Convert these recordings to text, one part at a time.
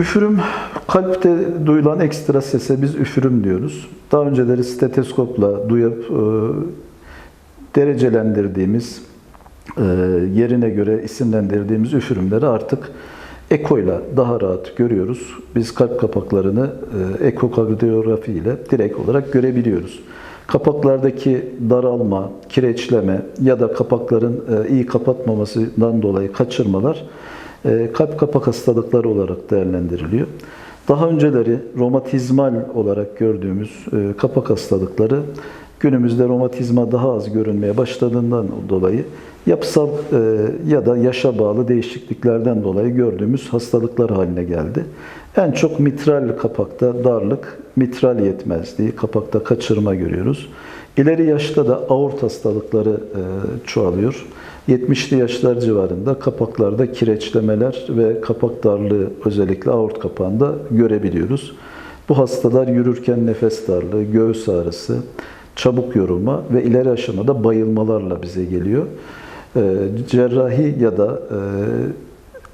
Üfürüm, kalpte duyulan ekstra sese biz üfürüm diyoruz. Daha önceleri steteskopla duyup e, derecelendirdiğimiz, e, yerine göre isimlendirdiğimiz üfürümleri artık ekoyla daha rahat görüyoruz. Biz kalp kapaklarını e, ekokardiyografi ile direkt olarak görebiliyoruz. Kapaklardaki daralma, kireçleme ya da kapakların e, iyi kapatmamasından dolayı kaçırmalar kalp kapak hastalıkları olarak değerlendiriliyor. Daha önceleri romatizmal olarak gördüğümüz e, kapak hastalıkları günümüzde romatizma daha az görünmeye başladığından dolayı yapısal e, ya da yaşa bağlı değişikliklerden dolayı gördüğümüz hastalıklar haline geldi. En çok mitral kapakta darlık, mitral yetmezliği, kapakta kaçırma görüyoruz. İleri yaşta da aort hastalıkları e, çoğalıyor. 70'li yaşlar civarında kapaklarda kireçlemeler ve kapak darlığı özellikle aort kapağında görebiliyoruz. Bu hastalar yürürken nefes darlığı, göğüs ağrısı, çabuk yorulma ve ileri aşamada bayılmalarla bize geliyor. E, cerrahi ya da e,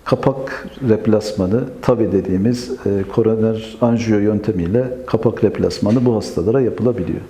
kapak replasmanı tabi dediğimiz e, koroner anjiyo yöntemiyle kapak replasmanı bu hastalara yapılabiliyor.